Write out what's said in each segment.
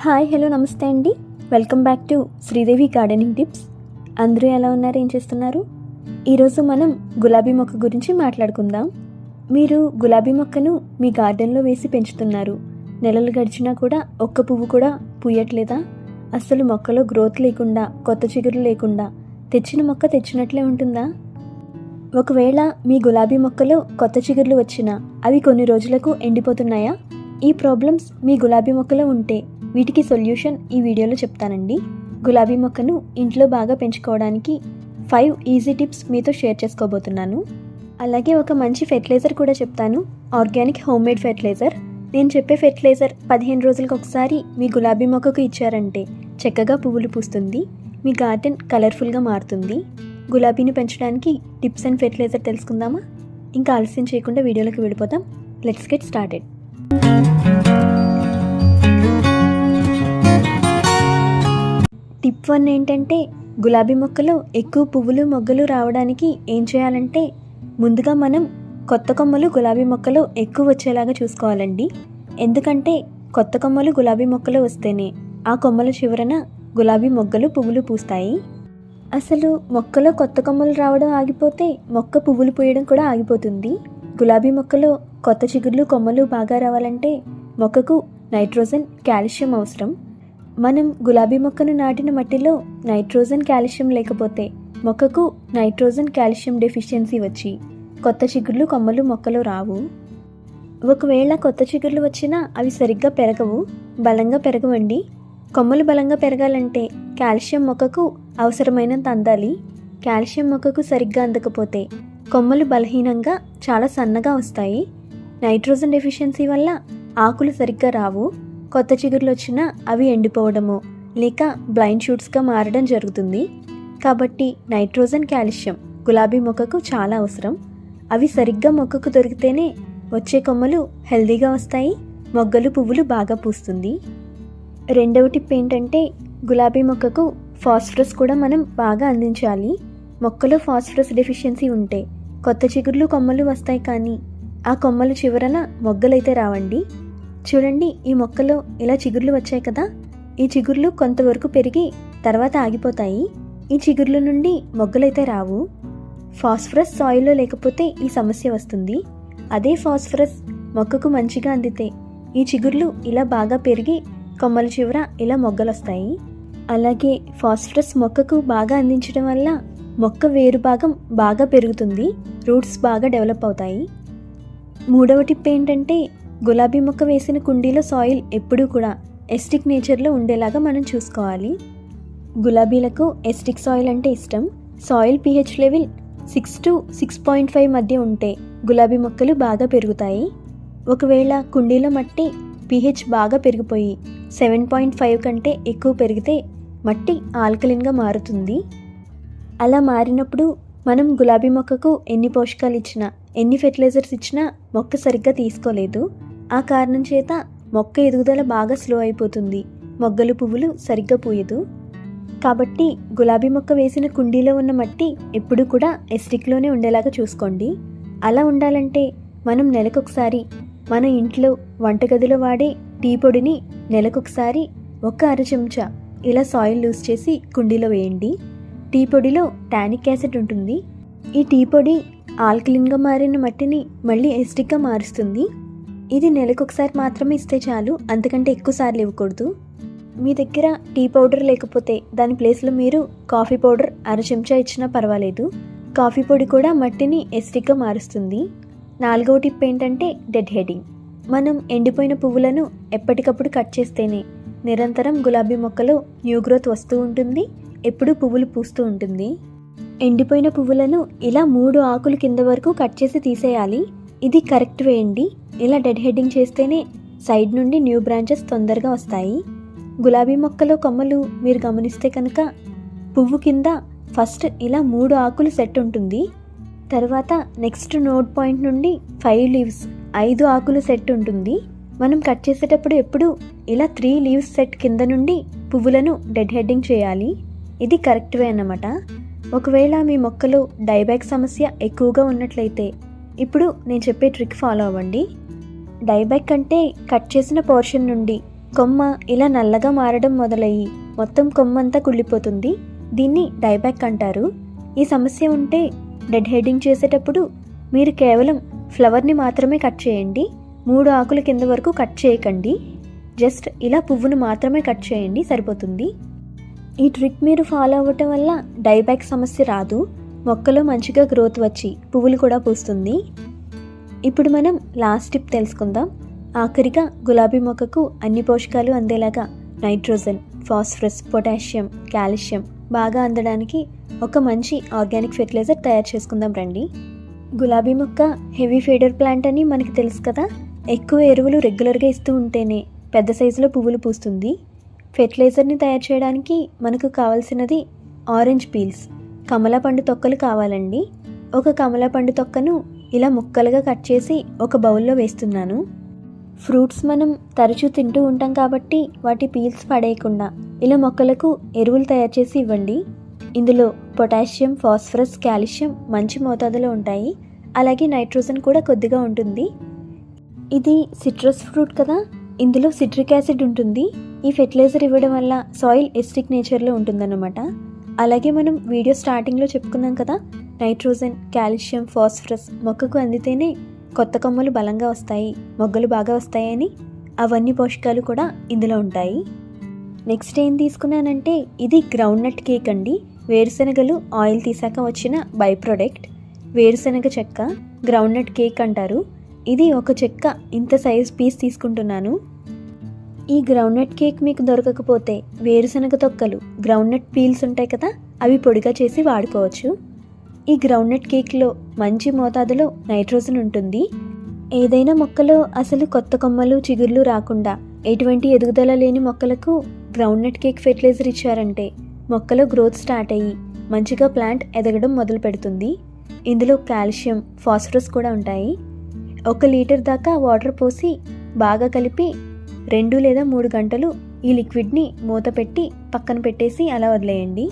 Hi hello నమస్తే అండి. Welcome back to Sridevi gardening tips. అందరూ ఎలా ఉన్నారు? ఏం చేస్తున్నారు? ఈరోజు మనం గులాబీ మొక్క గురించి మాట్లాడుకుందాం. మీరు గులాబీ మొక్కను మీ గార్డెన్లో వేసి పెంచుతున్నారు. నెలలు గడిచినా కూడా ఒక్క పువ్వు కూడా పూయట్లేదా? అస్సలు మొక్కలో గ్రోత్ లేకుండా కొత్త చిగురు లేకుండా తెచ్చిన మొక్క తెచ్చినట్లే ఉంటుందా? ఒకవేళ మీ గులాబీ మొక్కలో కొత్త చిగుర్లు వచ్చినా అవి కొన్ని రోజులకు ఎండిపోతున్నాయా? ఈ ప్రాబ్లమ్స్ మీ గులాబీ మొక్కలో ఉంటే వీటికి సొల్యూషన్ ఈ వీడియోలో చెప్తానండి. గులాబీ మొక్కను ఇంట్లో బాగా పెంచుకోవడానికి ఫైవ్ ఈజీ టిప్స్ మీతో షేర్ చేసుకోబోతున్నాను. అలాగే ఒక మంచి ఫెర్టిలైజర్ కూడా చెప్తాను. ఆర్గానిక్ హోమ్ మేడ్ ఫెర్టిలైజర్ నేను చెప్పే ఫెర్టిలైజర్ పదిహేను రోజులకు ఒకసారి మీ గులాబీ మొక్కకు ఇచ్చారంటే చక్కగా పువ్వులు పూస్తుంది. మీ గార్డెన్ కలర్ఫుల్గా మారుతుంది. గులాబీని పెంచడానికి టిప్స్ అండ్ ఫెర్టిలైజర్ తెలుసుకుందామా? ఇంకా ఆలస్యం చేయకుండా వీడియోలోకి వెళ్ళిపోతాం. Let's get started tip one ఏంటంటే గులాబీ మొక్కలో ఎక్కువ పువ్వులు మొగ్గలు రావడానికి ఏం చేయాలంటే ముందుగా మనం కొత్త కొమ్మలు గులాబీ మొక్కలో ఎక్కువ వచ్చేలాగా చూసుకోవాలండి. ఎందుకంటే కొత్త కొమ్మలు గులాబీ మొక్కలో వస్తేనే ఆ కొమ్మల చివరన గులాబీ మొగ్గలు పువ్వులు పూస్తాయి. అసలు మొక్కలో కొత్త కొమ్మలు రావడం ఆగిపోతే మొక్క పువ్వులు పూయడం కూడా ఆగిపోతుంది. గులాబీ మొక్కలో కొత్త చిగుర్లు కొమ్మలు బాగా రావాలంటే మొక్కకు నైట్రోజన్ కాల్షియం అవసరం. మనం గులాబీ మొక్కను నాటిన మట్టిలో నైట్రోజన్ కాల్షియం లేకపోతే మొక్కకు నైట్రోజన్ కాల్షియం డెఫిషియన్సీ వచ్చి కొత్త చిగుర్లు కొమ్మలు మొక్కలో రావు. ఒకవేళ కొత్త చిగుర్లు వచ్చినా అవి సరిగ్గా పెరగవు బలంగా పెరగవండి. కొమ్మలు బలంగా పెరగాలంటే కాల్షియం మొక్కకు అవసరమైనంత అందాలి. కాల్షియం మొక్కకు సరిగ్గా అందకపోతే కొమ్మలు బలహీనంగా చాలా సన్నగా వస్తాయి. నైట్రోజన్ డెఫిషియన్సీ వల్ల ఆకులు సరిగ్గా రావు. కొత్త చిగుర్లు వచ్చినా అవి ఎండిపోవడము లేక బ్లైండ్ షూట్స్గా మారడం జరుగుతుంది. కాబట్టి నైట్రోజన్ కాల్షియం గులాబీ మొక్కకు చాలా అవసరం. అవి సరిగ్గా మొక్కకు దొరికితేనే వచ్చే కొమ్మలు హెల్దీగా వస్తాయి మొగ్గలు పువ్వులు బాగా పూస్తుంది. రెండవ టిప్ ఏంటంటే గులాబీ మొక్కకు ఫాస్ఫరస్ కూడా మనం బాగా అందించాలి. మొక్కలో ఫాస్ఫరస్ డెఫిషియన్సీ ఉంటే కొత్త చిగుర్లు కొమ్మలు వస్తాయి కానీ ఆ కొమ్మలు చివరన మొగ్గలైతే రావండి. చూడండి ఈ మొక్కలో ఇలా చిగుర్లు వచ్చాయి కదా? ఈ చిగుర్లు కొంతవరకు పెరిగి తర్వాత ఆగిపోతాయి. ఈ చిగుర్ల నుండి మొగ్గలైతే రావు. ఫాస్ఫరస్ సాయిల్లో లేకపోతే ఈ సమస్య వస్తుంది. అదే ఫాస్ఫరస్ మొక్కకు మంచిగా అందితే ఈ చిగుర్లు ఇలా బాగా పెరిగి కొమ్మల చివర ఇలా మొగ్గలొస్తాయి. అలాగే ఫాస్ఫరస్ మొక్కకు బాగా అందించడం వల్ల మొక్క వేరు భాగం బాగా పెరుగుతుంది రూట్స్ బాగా డెవలప్ అవుతాయి. మూడవ టిప్ ఏంటంటే గులాబీ మొక్క వేసిన కుండీలో సాయిల్ ఎప్పుడూ కూడా ఎస్టిక్ నేచర్లో ఉండేలాగా మనం చూసుకోవాలి. గులాబీలకు ఎస్టిక్ సాయిల్ అంటే ఇష్టం. Soil pH level six to six point five మధ్య ఉంటే గులాబీ మొక్కలు బాగా పెరుగుతాయి. ఒకవేళ కుండీలో మట్టి పిహెచ్ బాగా పెరిగిపోయి సెవెన్ పాయింట్ ఫైవ్ కంటే ఎక్కువ పెరిగితే మట్టి ఆల్కలిన్గా మారుతుంది. అలా మారినప్పుడు మనం గులాబీ మొక్కకు ఎన్ని పోషకాలు ఇచ్చినా ఎన్ని ఫెర్టిలైజర్స్ ఇచ్చినా మొక్క సరిగ్గా తీసుకోలేదు. ఆ కారణం చేత మొక్క ఎదుగుదల బాగా స్లో అయిపోతుంది. మొగ్గలు పువ్వులు సరిగ్గా పూయదు. కాబట్టి గులాబీ మొక్క వేసిన కుండీలో ఉన్న మట్టి ఎప్పుడు కూడా ఎస్టిక్లోనే ఉండేలాగా చూసుకోండి. అలా ఉండాలంటే మనం నెలకొకసారి మన ఇంట్లో వంటగదిలో వాడే టీ పొడిని నెలకొకసారి ఒక అర చెంచా ఇలా సాయిల్ లూజ్ చేసి కుండీలో వేయండి. టీ పొడిలో టానిక్ యాసిడ్ ఉంటుంది. ఈ టీ పొడి ఆల్కలిన్గా మారిన మట్టిని మళ్ళీ ఎస్టిక్గా మారుస్తుంది. ఇది నెలకొకసారి మాత్రమే ఇస్తే చాలు అంతకంటే ఎక్కువ సార్లు ఇవ్వకూడదు. మీ దగ్గర టీ పౌడర్ లేకపోతే దాని ప్లేస్లో మీరు కాఫీ పౌడర్ అర చెంచా ఇచ్చినా పర్వాలేదు. కాఫీ పొడి కూడా మట్టిని ఎస్టిక్గా మారుస్తుంది. నాలుగవ టిప్ ఏంటంటే డెడ్ హెడింగ్. మనం ఎండిపోయిన పువ్వులను ఎప్పటికప్పుడు కట్ చేస్తేనే నిరంతరం గులాబీ మొక్కలో న్యూ గ్రోత్ వస్తూ ఉంటుంది ఎప్పుడూ పువ్వులు పూస్తూ ఉంటుంది. ఎండిపోయిన పువ్వులను ఇలా మూడు ఆకులు కింద వరకు కట్ చేసి తీసేయాలి. ఇది కరెక్ట్ వేయండి. ఇలా డెడ్ హెడ్డింగ్ చేస్తేనే సైడ్ నుండి న్యూ బ్రాంచెస్ తొందరగా వస్తాయి. గులాబీ మొక్కలో కొమ్మలు మీరు గమనిస్తే కనుక పువ్వు కింద ఫస్ట్ ఇలా మూడు ఆకులు సెట్ ఉంటుంది. తర్వాత నెక్స్ట్ నోట్ పాయింట్ నుండి ఫైవ్ లీవ్స్ ఐదు ఆకులు సెట్ ఉంటుంది. మనం కట్ చేసేటప్పుడు ఎప్పుడు ఇలా త్రీ లీవ్స్ సెట్ కింద నుండి పువ్వులను డెడ్ హెడ్డింగ్ చేయాలి. ఇది కరెక్ట్ వే అన్నమాట. ఒకవేళ మీ మొక్కలో డైబ్యాక్ సమస్య ఎక్కువగా ఉన్నట్లయితే ఇప్పుడు నేను చెప్పే ట్రిక్ ఫాలో అవ్వండి. డైబ్యాక్ అంటే కట్ చేసిన పోర్షన్ నుండి కొమ్మ ఇలా నల్లగా మారడం మొదలయ్యి మొత్తం కొమ్మ అంతా కుళ్ళిపోతుంది. దీన్ని డైబ్యాక్ అంటారు. ఈ సమస్య ఉంటే డెడ్ హెడ్డింగ్ చేసేటప్పుడు మీరు కేవలం ఫ్లవర్ని మాత్రమే కట్ చేయండి. మూడు ఆకుల కింద వరకు కట్ చేయకండి. జస్ట్ ఇలా పువ్వును మాత్రమే కట్ చేయండి సరిపోతుంది. ఈ ట్రిక్ మీరు ఫాలో అవ్వటం వల్ల డైబ్యాక్ సమస్య రాదు. మొక్కలో మంచిగా గ్రోత్ వచ్చి పువ్వులు కూడా పూస్తుంది. ఇప్పుడు మనం లాస్ట్ టిప్ తెలుసుకుందాం. ఆఖరిగా గులాబీ మొక్కకు అన్ని పోషకాలు అందేలాగా నైట్రోజన్ ఫాస్ఫరస్ పొటాషియం కాల్షియం బాగా అందడానికి ఒక మంచి ఆర్గానిక్ ఫెర్టిలైజర్ తయారు చేసుకుందాం రండి. గులాబీ మొక్క హెవీ ఫీడర్ ప్లాంట్ అని మనకి తెలుసు కదా. ఎక్కువ ఎరువులు రెగ్యులర్గా ఇస్తూ ఉంటేనే పెద్ద సైజులో పువ్వులు పూస్తుంది. ఫెర్టిలైజర్ని తయారు చేయడానికి మనకు కావాల్సినది ఆరెంజ్ పీల్స్ కమలా పండు తొక్కలు కావాలండి. ఒక కమలా పండు తొక్కను ఇలా ముక్కలుగా కట్ చేసి ఒక బౌల్లో వేస్తున్నాను. ఫ్రూట్స్ మనం తరచూ తింటూ ఉంటాం కాబట్టి వాటి పీల్స్ పడేయకుండా ఇలా మొక్కలకు ఎరువులు తయారు చేసి ఇవ్వండి. ఇందులో పొటాషియం ఫాస్ఫరస్ కాల్షియం మంచి మోతాదులో ఉంటాయి. అలాగే నైట్రోజన్ కూడా కొద్దిగా ఉంటుంది. ఇది సిట్రస్ ఫ్రూట్ కదా. ఇందులో సిట్రిక్ యాసిడ్ ఉంటుంది. ఈ ఫెర్టిలైజర్ ఇవ్వడం వల్ల సాయిల్ ఎస్టిక్ నేచర్లో ఉంటుందన్నమాట. అలాగే మనం వీడియో స్టార్టింగ్లో చెప్పుకున్నాం కదా నైట్రోజన్ కాల్షియం ఫాస్ఫరస్ మొక్కకు అందితేనే కొత్త కొమ్మలు బలంగా వస్తాయి మొగ్గలు బాగా వస్తాయని అవన్నీ పోషకాలు కూడా ఇందులో ఉంటాయి. నెక్స్ట్ ఏం తీసుకున్నానంటే ఇది గ్రౌండ్ నట్ కేక్ అండి. వేరుశనగలు ఆయిల్ తీసాక వచ్చిన బై ప్రోడక్ట్ వేరుశనగ చెక్క గ్రౌండ్ నట్ కేక్ అంటారు. ఇది ఒక చెక్క ఇంత సైజ్ పీస్ తీసుకుంటున్నాను. ఈ గ్రౌండ్నట్ కేక్ మీకు దొరకకపోతే వేరుశనగ తొక్కలు గ్రౌండ్నట్ పీల్స్ ఉంటాయి కదా అవి పొడిగా చేసి వాడుకోవచ్చు. ఈ గ్రౌండ్నట్ కేక్లో మంచి మోతాదులో నైట్రోజన్ ఉంటుంది. ఏదైనా మొక్కలో అసలు కొత్త కొమ్మలు చిగుర్లు రాకుండా ఎటువంటి ఎదుగుదల లేని మొక్కలకు గ్రౌండ్నట్ కేక్ ఫెర్టిలైజర్ ఇచ్చారంటే మొక్కలో గ్రోత్ స్టార్ట్ అయ్యి మంచిగా ప్లాంట్ ఎదగడం మొదలు పెడుతుంది. ఇందులో కాల్షియం ఫాస్ఫరస్ కూడా ఉంటాయి. ఒక లీటర్ దాకా వాటర్ పోసి బాగా కలిపి రెండు లేదా మూడు గంటలు ఈ లిక్విడ్ని మూత పెట్టి పక్కన పెట్టేసి అలా వదిలేయండి.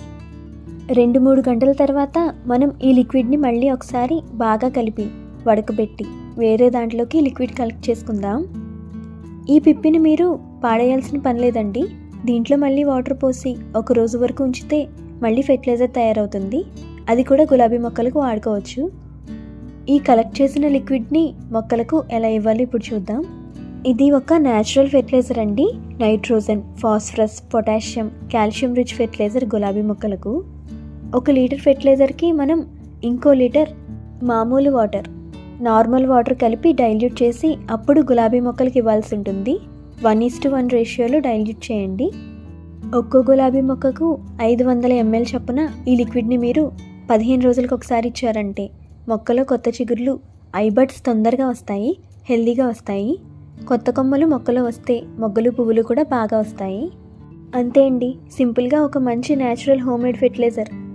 రెండు మూడు గంటల తర్వాత మనం ఈ లిక్విడ్ని మళ్ళీ ఒకసారి బాగా కలిపి వడకబెట్టి వేరే దాంట్లోకి లిక్విడ్ కలెక్ట్ చేసుకుందాం. ఈ పిప్పిని మీరు పాడేయాల్సిన పని లేదండి. దీంట్లో మళ్ళీ వాటర్ పోసి ఒక రోజు వరకు ఉంచితే మళ్ళీ ఫెర్టిలైజర్ తయారవుతుంది. అది కూడా గులాబీ మొక్కలకు వాడుకోవచ్చు. ఈ కలెక్ట్ చేసిన లిక్విడ్ని మొక్కలకు ఎలా ఇవ్వాలి ఇప్పుడు చూద్దాం. ఇది ఒక న్యాచురల్ ఫెర్టిలైజర్ అండి. Nitrogen phosphorus potassium calcium rich fertiliser గులాబీ మొక్కలకు. ఒక లీటర్ ఫెర్టిలైజర్కి మనం ఇంకో లీటర్ మామూలు వాటర్ నార్మల్ వాటర్ కలిపి డైల్యూట్ చేసి అప్పుడు గులాబీ మొక్కలకి ఇవ్వాల్సి ఉంటుంది. వన్ ఈస్ టు వన్ రేషియోలో డైల్యూట్ చేయండి. ఒక్కో గులాబీ మొక్కకు ఐదు వందల ఎంఎల్ చొప్పున ఈ లిక్విడ్ని మీరు పదిహేను రోజులకు ఒకసారి ఇచ్చారంటే మొక్కలో కొత్త చిగుర్లు ఐబడ్స్ తొందరగా వస్తాయి హెల్దీగా వస్తాయి. కొత్త కొమ్మలు మొక్కలో వస్తే మొగ్గలు పువ్వులు కూడా బాగా వస్తాయి. అంతే అండి. సింపుల్గా ఒక మంచి న్యాచురల్ హోమ్మేడ్ ఫెర్టిలైజర్